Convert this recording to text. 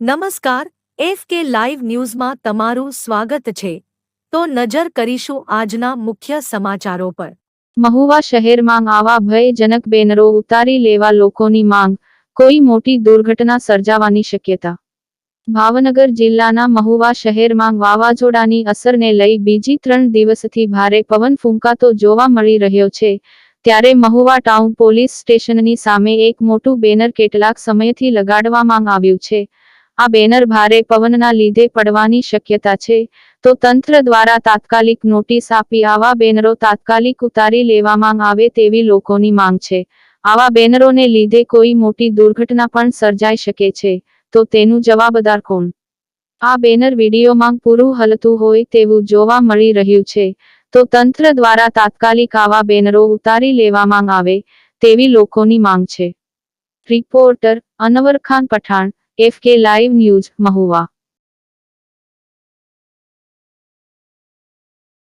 નમસ્કાર, F K live ન્યૂઝમાં તમારું સ્વાગત છે. તો નજર કરીશું આજના મુખ્ય સમાચારો પર. મહુવા શહેરમાં આવા ભયજનક બેનરો ઉતારી લેવા લોકોની માંગ, કોઈ મોટી દુર્ઘટના સર્જાવાની શક્યતા. ભાવનગર જિલ્લાના મહુવા શહેરમાં વાવાઝોડાની અસરને લઈ બીજી ત્રણ દિવસથી ભારે પવન ફૂંકાતો જોવા મળી રહ્યો છે. ત્યારે મહુવા ટાઉન પોલીસ સ્ટેશનની સામે એક મોટું બેનર કેટલાક સમયથી લગાડવામાં આવ્યું છે. આ બેનર ભારે પવનના લીધે પડવાની શક્યતા છે. તો તંત્ર દ્વારા તાત્કાલિક નોટિસ આપી આવા બેનરો તાત્કાલિક ઉતારી લેવામાં આવે તેવી લોકોની માંગ છે. આવા બેનરોને લીધે કોઈ મોટી દુર્ઘટના પણ સર્જાઈ શકે છે. તો તેનું જવાબદાર કોણ? આ બેનર વિડીયોમાં પૂરું હલતું હોય તેવું જોવા મળી રહ્યું છે. તો તંત્ર દ્વારા તાત્કાલિક આવા બેનરો ઉતારી લેવામાં આવે તેવી લોકોની માંગ છે. Reporter Anwar Khan Pathan F K live news Mahuva.